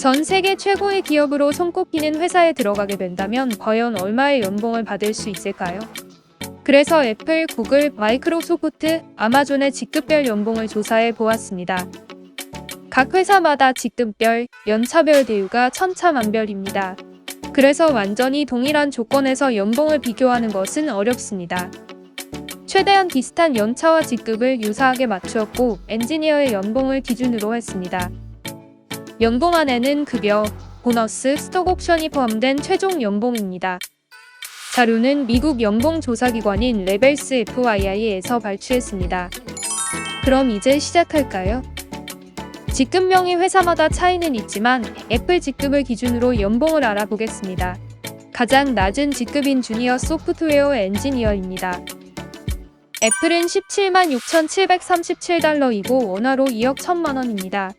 전 세계 최고의 기업으로 손꼽히는 회사에 들어가게 된다면 과연 얼마의 연봉을 받을 수 있을까요? 그래서 애플, 구글, 마이크로소프트, 아마존의 직급별 연봉을 조사해 보았습니다. 각 회사마다 직급별, 연차별 대우가 천차만별입니다. 그래서 완전히 동일한 조건에서 연봉을 비교하는 것은 어렵습니다. 최대한 비슷한 연차와 직급을 유사하게 맞추었고 엔지니어의 연봉을 기준으로 했습니다. 연봉 안에는 급여, 보너스, 스톡 옵션이 포함된 최종 연봉입니다. 자료는 미국 연봉조사기관인 레벨스 FYI에서 발췌했습니다. 그럼 이제 시작할까요? 직급명이 회사마다 차이는 있지만 애플 직급을 기준으로 연봉을 알아보겠습니다. 가장 낮은 직급인 주니어 소프트웨어 엔지니어입니다. 애플은 17만 6,737달러이고 원화로 2억 1천만 원입니다.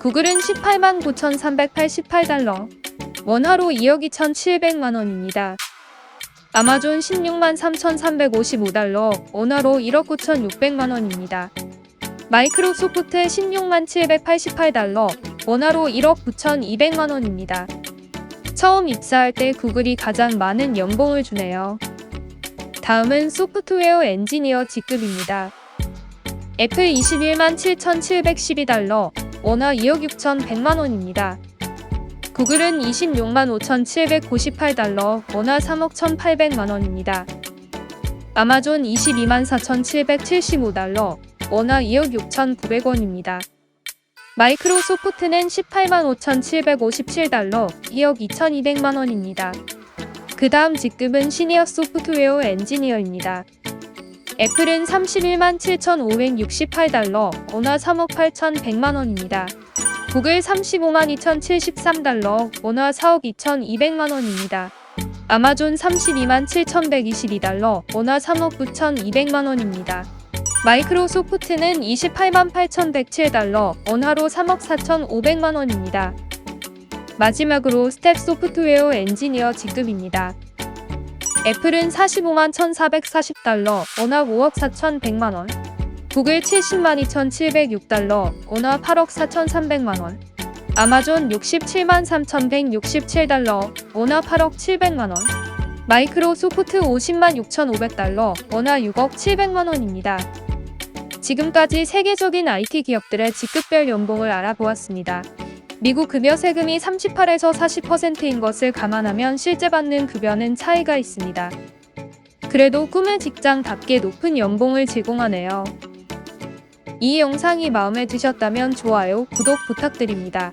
구글은 18만 9,388달러, 원화로 2억 2,700만 원입니다. 아마존 16만 3,355달러, 원화로 1억 9,600만 원입니다. 마이크로소프트 16만 788달러, 원화로 1억 9,200만 원입니다. 처음 입사할 때 구글이 가장 많은 연봉을 주네요. 다음은 소프트웨어 엔지니어 직급입니다. 애플 21만 7,712달러, 원화 2억 6,100만 원입니다. 구글은 26만 5,798달러, 원화 3억 1,800만 원입니다. 아마존 22만 4,775달러, 원화 2억 6,900원입니다. 마이크로소프트는 18만 5,757달러, 2억 2,200만 원입니다. 그 다음 직급은 시니어 소프트웨어 엔지니어입니다. 애플은 31만 7,568달러, 원화 3억 8,100만 원입니다. 구글 35만 2,073달러, 원화 4억 2,200만 원입니다. 아마존 32만 7,122달러, 원화 3억 9,200만 원입니다. 마이크로소프트는 28만 8,107달러, 원화로 3억 4,500만 원입니다. 마지막으로 스텝 소프트웨어 엔지니어 직급입니다. 애플은 45만 1,440달러, 원화 5억 4,100만 원. 구글 70만 2,706달러, 원화 8억 4,300만 원. 아마존 67만 3,167달러, 원화 8억 700만 원. 마이크로소프트 50만 6,500달러, 원화 6억 700만 원입니다. 지금까지 세계적인 IT 기업들의 직급별 연봉을 알아보았습니다. 미국 급여 세금이 38에서 40%인 것을 감안하면 실제 받는 급여는 차이가 있습니다. 그래도 꿈의 직장답게 높은 연봉을 제공하네요. 이 영상이 마음에 드셨다면 좋아요, 구독 부탁드립니다.